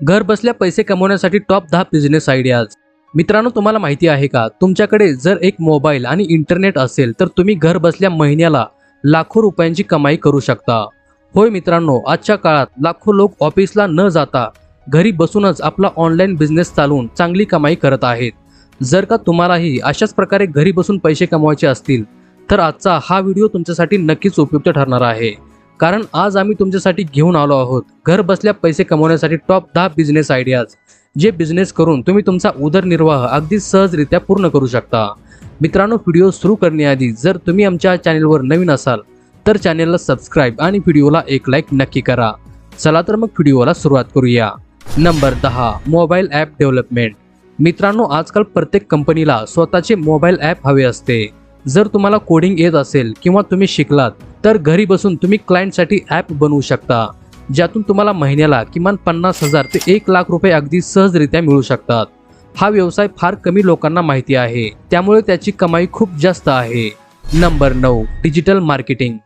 घर बसल्या पैसे कमवण्यासाठी टॉप दहा बिझनेस आयडियाज मित्रांनो तुम्हाला माहिती आहे का? तुमच्याकडे जर एक मोबाईल आणि इंटरनेट असेल तर तुम्ही घर बसल्या महिन्याला लाखो रुपयांची कमाई करू शकता. होय मित्रांनो आजच्या काळात लाखो लोक ऑफिसला न जाता घरी बसूनच आपला ऑनलाईन बिझनेस चालवून चांगली कमाई करत आहेत. जर का तुम्हालाही अशाच प्रकारे घरी बसून पैसे कमवायचे असतील तर आजचा हा व्हिडिओ तुमच्यासाठी नक्कीच उपयुक्त ठरणार आहे. कारण आज आम्ही तुमच्यासाठी घेऊन आलो आहोत. घर बसल्या पैसे कमवण्यासाठी टॉप दहा बिझनेस आयडियाज जे बिझनेस करून तुम्ही तुमचा उदरनिर्वाह अगदी सहजरित्या पूर्ण करू शकता. मित्रांनो व्हिडिओ सुरू करण्याआधी जर तुम्ही आमच्या चॅनेलवर नवीन असाल तर चॅनेलला सबस्क्राईब आणि व्हिडिओला एक लाईक नक्की करा. चला तर मग व्हिडिओला सुरुवात करूया. नंबर दहा मोबाईल ॲप डेव्हलपमेंट मित्रांनो आजकाल प्रत्येक कंपनीला स्वतःचे मोबाईल ॲप हवे असते. जर तुम्हाला कोडिंग येत असेल किंवा तुम्ही शिकलात तर घरी बसून तुम्ही क्लायंटसाठी ॲप बनवू शकता ज्यातून तुम्हाला महिन्याला किमान पन्नास हजार ते एक लाख रुपये अगदी सहजरित्या मिळू शकतात. हा व्यवसाय फार कमी लोकांना माहिती आहे त्यामुळे त्याची कमाई खूप जास्त आहे. नंबर नऊ डिजिटल मार्केटिंग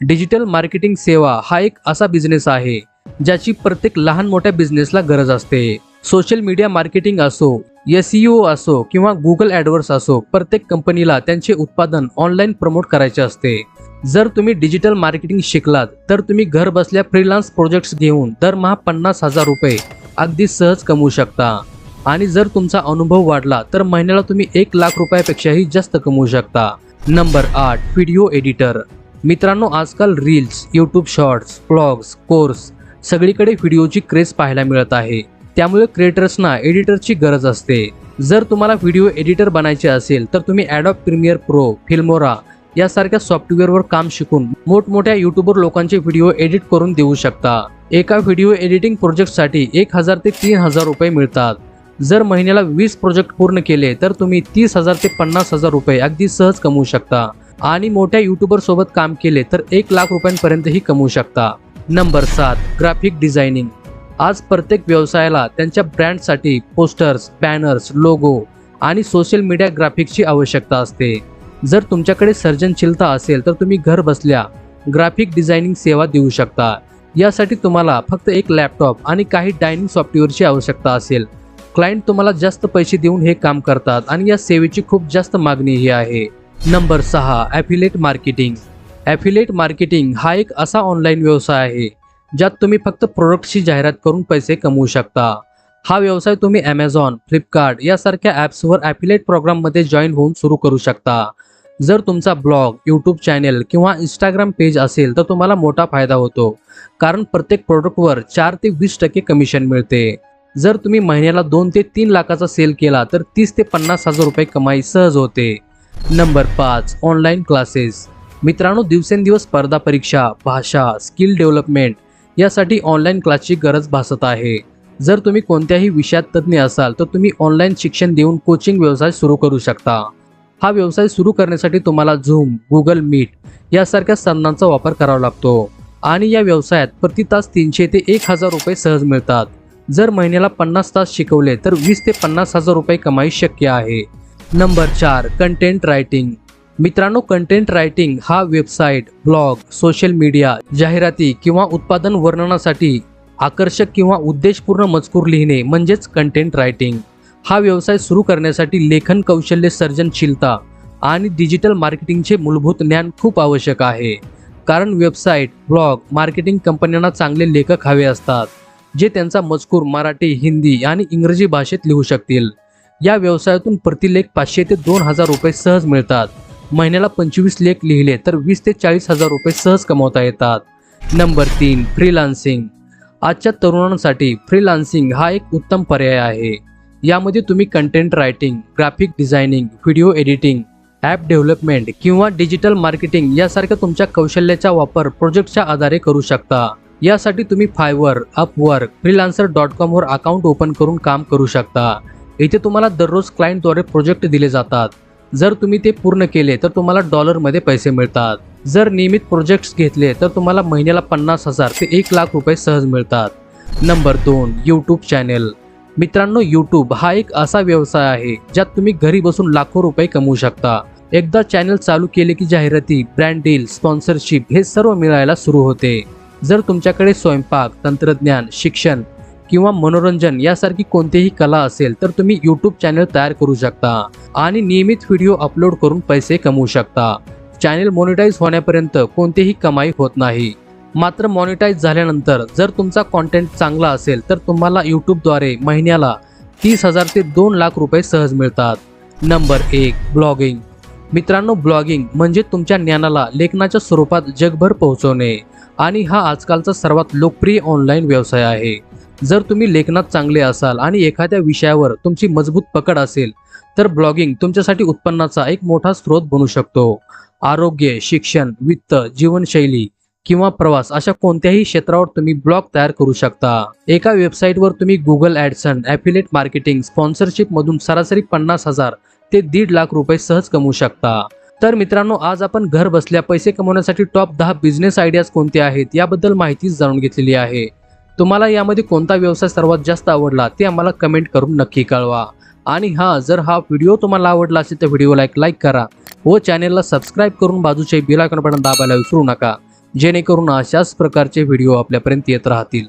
डिजिटल मार्केटिंग सेवा हा एक असा बिझनेस आहे ज्याची प्रत्येक लहान मोठ्या बिझनेसला गरज असते. सोशल मीडिया मार्केटिंग असो एसईओ असो किंवा गुगल ॲडवर्स असो प्रत्येक कंपनीला त्यांचे उत्पादन ऑनलाईन प्रमोट करायचे असते. जर तुम्ही डिजिटल मार्केटिंग शिकलात तर तुम्ही घर बसल्या फ्रीलान्स प्रोजेक्ट्स घेऊन दरमहा पन्नास हजार रुपये अगदी सहज कमवू शकता. आणि जर तुमचा अनुभव वाढला तर महिन्याला तुम्ही एक लाख रुपयापेक्षाही जास्त कमवू शकता. नंबर आठ व्हिडिओ एडिटर मित्रांनो आजकाल reels YouTube shorts blogs course सगळीकडे व्हिडिओची क्रेज पाहायला मिळत आहे. त्यामुळे क्रिएटर्सना एडिटरची गरज असते. जर तुम्हाला व्हिडिओ एडिटर बनायचे असेल तर तुम्ही ॲडॉप प्रीमियर प्रो फिल्मोरा यासारख्या सॉफ्टवेअरवर काम शिकून मोठमोठ्या युट्यूबर लोकांचे व्हिडिओ एडिट करून देऊ शकता. एका व्हिडिओ एडिटिंग प्रोजेक्टसाठी एक हजार ते तीन हजार रुपये मिळतात. जर महिन्याला वीस प्रोजेक्ट पूर्ण केले तर तुम्ही तीस हजार ते पन्नास हजार रुपये अगदी सहज कमवू शकता. आणि मोठ्या युट्यूबर सोबत काम केले तर एक लाख रुपयांपर्यंतही कमवू शकता. नंबर सात ग्राफिक डिझायनिंग आज प्रत्येक व्यवसायाला त्यांच्या ब्रँडसाठी पोस्टर्स बॅनर्स लोगो आणि सोशल मीडिया ग्राफिक्सची आवश्यकता असते. जर तुमच्याकडे सर्जनशीलता असेल तर तुम्ही घर बसल्या ग्राफिक डिझायनिंग सेवा देऊ शकता. यासाठी तुम्हाला फक्त एक लॅपटॉप आणि काही डायनिंग सॉफ्टवेअरची आवश्यकता असेल. क्लायंट तुम्हाला जास्त पैसे देऊन हे काम करतात आणि या सेवेची खूप जास्त मागणीही आहे. नंबर सहा ॲफिलेट मार्केटिंग ॲफिलेट मार्केटिंग हा एक असा ऑनलाईन व्यवसाय आहे ज्यात तुम्ही फक्त प्रोडक्टची जाहिरात करून पैसे कमवू शकता. हा व्यवसाय तुम्ही ॲमेझॉन फ्लिपकार्ट यासारख्या ॲप्सवर ॲफिलेट प्रोग्राममध्ये जॉईन होऊन सुरू करू शकता. जर तुमचा ब्लॉग यूट्यूब चॅनेल किंवा इंस्टाग्राम पेज असेल तर तुम्हाला मोठा फायदा होतो. कारण प्रत्येक प्रोडक्टवर चार ते वीस टक्के कमिशन मिळते. जर तुम्ही महिन्याला दोन ते तीन लाखाचा सेल केला तर तीस ते पन्नास हजार रुपये कमाई सहज होते. नंबर पाच ऑनलाईन क्लासेस मित्रांनो दिवसेंदिवस स्पर्धा परीक्षा भाषा स्किल डेव्हलपमेंट यासाठी ऑनलाईन क्लासची गरज भासत आहे. जर तुम्ही कोणत्याही विषयात तज्ज्ञ असाल तर तुम्ही ऑनलाईन शिक्षण देऊन कोचिंग व्यवसाय सुरू करू शकता. हा व्यवसाय सुरू करण्यासाठी तुम्हाला झूम गुगल मीट यासारख्या साधनांचा वापर करावा लागतो. आणि या व्यवसायात प्रति तास तीनशे ते एक हजार रुपये सहज मिळतात. जर महिन्याला पन्नास तास शिकवले तर वीस ते पन्नास हजार रुपये कमाई शक्य आहे. नंबर चार कंटेंट रायटिंग मित्रांनो कंटेंट रायटिंग हा वेबसाईट ब्लॉग सोशल मीडिया जाहिराती किंवा उत्पादन वर्णनासाठी आकर्षक किंवा उद्देशपूर्ण मजकूर लिहिणे म्हणजेच कंटेंट रायटिंग हा व्यवसाय सुरू करण्यासाठी लेखन कौशल्य सर्जनशीलता आणि डिजिटल मार्केटिंगचे मूलभूत ज्ञान खूप आवश्यक आहे. कारण वेबसाईट ब्लॉग मार्केटिंग कंपन्यांना चांगले लेखक हवे असतात जे त्यांचा मजकूर मराठी हिंदी आणि इंग्रजी भाषेत लिहू शकतील. या व्यवसायातून प्रतिलेख पाचशे ते दोन हजार रुपये सहज मिळतात. महिन्याला पंचवीस लेख लिहिले तर वीस ते चाळीस हजार रुपये सहज कमवता येतात. नंबर तीन फ्रीलान्सिंग आजच्या तरुणांसाठी फ्रीलान्सिंग हा एक उत्तम पर्याय आहे. यामध्ये तुम्ही content writing graphic designing video editing app development किंवा डिजिटल मार्केटिंग यासारख्या तुमच्या कौशल्याचा वापर प्रोजेक्टच्या आधारे करू शकता. यासाठी तुम्ही फायवर अपवर्क फ्रीलान्सर डॉट कॉमवर अकाउंट ओपन करून काम करू शकता. इथे तुम्हाला दररोज क्लायंटद्वारे प्रोजेक्ट दिले जातात. जर तुम्ही ते पूर्ण केले तर तुम्हाला डॉलरमध्ये पैसे मिळतात. जर नियमित प्रोजेक्ट्स घेतले तर तुम्हाला महिन्याला पन्नास हजार ते एक लाख रुपये सहज मिळतात. नंबर दोन यूट्यूब चॅनेल मित्रांनो यूट्यूब हा एक असा व्यवसाय आहे ज्यात तुम्ही घरी बसून लाखो रुपये कमवू शकता. एकदा चॅनल चालू केले की जाहिराती ब्रँड डील स्पॉन्सरशिप हे सर्व मिळायला सुरू होते. जर तुमच्याकडे स्वयंपाक तंत्रज्ञान शिक्षण किंवा मनोरंजन यासारखी कोणतीही कला असेल तर तुम्ही यूट्यूब चॅनल तयार करू शकता. आणि नियमित व्हिडिओ अपलोड करून पैसे कमवू शकता. चॅनेल मॉनिटाईज होण्यापर्यंत कोणतीही कमाई होत नाही. मात्र मॉनिटाईज झाल्यानंतर जर तुमचा कॉन्टेंट चांगला असेल तर तुम्हाला यूट्यूबद्वारे महिन्याला तीस हजार ते दोन लाख रुपये सहज मिळतात. नंबर एक ब्लॉगिंग मित्रांनो ब्लॉगिंग म्हणजे तुमच्या ज्ञानाला लेखनाच्या स्वरूपात जगभर पोहोचवणे. आणि हा आजकालचा सर्वात लोकप्रिय ऑनलाईन व्यवसाय आहे. जर तुम्ही लेखनात चांगले असाल आणि एखाद्या विषयावर तुमची मजबूत पकड असेल तर ब्लॉगिंग तुमच्यासाठी उत्पन्नाचा एक मोठा स्रोत बनू शकतो. आरोग्य शिक्षण वित्त जीवनशैली किंवा प्रवास अशा कोणत्याही क्षेत्रावर तुम्ही ब्लॉग तयार करू शकता. एका वेबसाईटवर तुम्ही Google AdSense affiliate marketing sponsorship मधून सरासरी पन्नास हजार ते दीड लाख रुपये सहज कमवू शकता. तर मित्रांनो आज आपण घर बसल्या पैसे कमवण्यासाठी टॉप दहा बिझनेस आयडियाज कोणते आहेत याबद्दल माहिती जाणून घेतलेली आहे. तुम्हाला यामध्ये कोणता व्यवसाय सर्वात जास्त आवडला ते आम्हाला कमेंट करून नक्की कळवा. आणि हा जर हा व्हिडिओ तुम्हाला आवडला असेल तर व्हिडिओला एक लाईक करा व चॅनेलला सबस्क्राईब करून बाजूचे बेल बटन दाबायला विसरू नका. जेणेकरून अशाच प्रकारचे व्हिडिओ आपल्यापर्यंत येत राहतील.